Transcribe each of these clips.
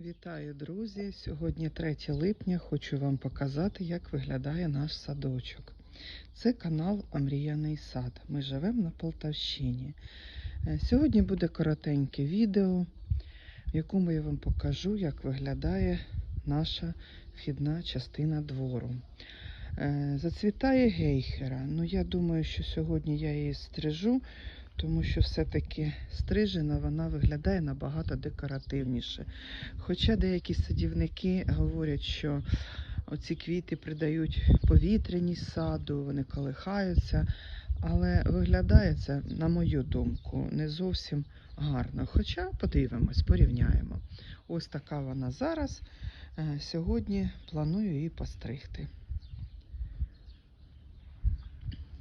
Вітаю, друзі! Сьогодні 3 липня. Хочу вам показати, як виглядає наш садочок. Це канал Омріяний сад. Ми живемо на Полтавщині. Е, Сьогодні буде коротеньке відео, в якому я вам покажу, як виглядає наша вхідна частина двору. Е, Зацвітає гейхера. Ну, я думаю, що сьогодні я її стрижу, тому що все-таки стрижена вона виглядає набагато декоративніше. Хоча деякі садівники говорять, що оці квіти придають повітряність саду, вони колихаються. Але виглядає це, на мою думку, не зовсім гарно. Хоча подивимось, порівняємо. Ось така вона зараз. Е, Сьогодні планую її постригти.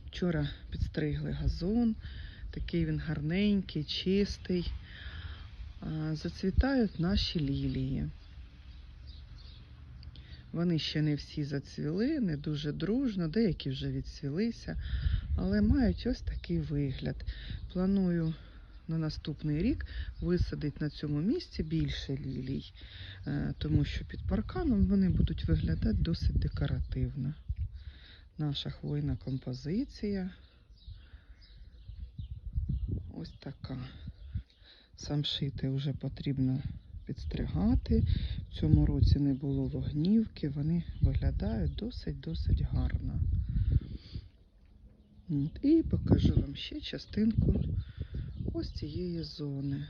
Вчора підстригли газон, такий він гарненький, чистий. Зацвітають наші лілії. Вони ще не всі зацвіли, не дуже дружно, деякі вже відцвілися, але мають ось такий вигляд. Планую на наступний рік висадити на цьому місці більше лілій, е, тому що під парканом вони будуть виглядати досить декоративно. Наша хвойна композиція. Ось така. Самшити вже потрібно підстригати. В цьому році не було вогнівки, вони виглядають досить-досить гарно. От, І покажу вам ще частинку ось цієї зони.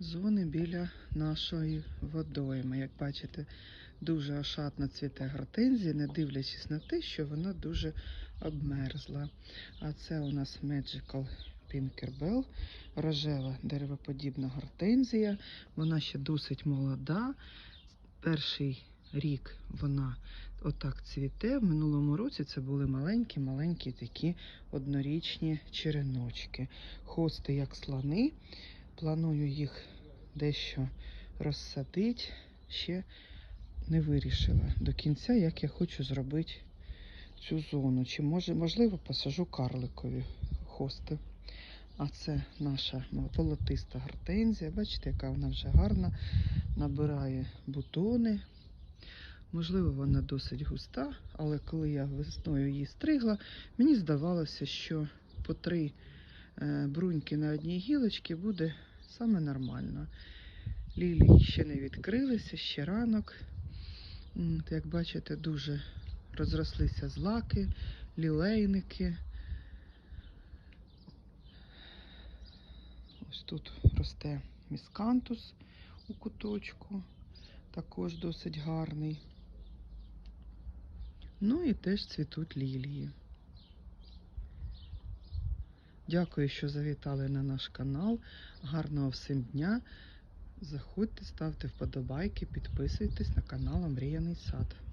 Зони біля нашої водойми. Як бачите, дуже ошатно цвіте гортензія, не дивлячись на те, що вона дуже обмерзла. А це у нас Magical Pinkerbell, рожева деревоподібна гортензія. Вона ще досить молода. Перший рік вона отак цвіте. В минулому році це були маленькі-маленькі такі однорічні череночки. Хости як слони. Планую їх дещо розсадити. Ще не вирішила до кінця, як я хочу зробити цю зону. Чи може, можливо посажу карликові хости. А це наша полотиста гортензія. Бачите, яка вона вже гарна, набирає бутони. Можливо, вона досить густа, але коли я весною її стригла, мені здавалося, що по три е, бруньки на одній гілочці буде саме нормально. Лілії ще не відкрилися, ще ранок. Як бачите, дуже розрослися злаки, лілейники. Ось тут росте міскантус у куточку, також досить гарний. Ну і теж цвітуть лілії. Дякую, що завітали на наш канал. Гарного всім дня! Заходьте, ставте вподобайки, підписуйтесь на канал Омріяний сад.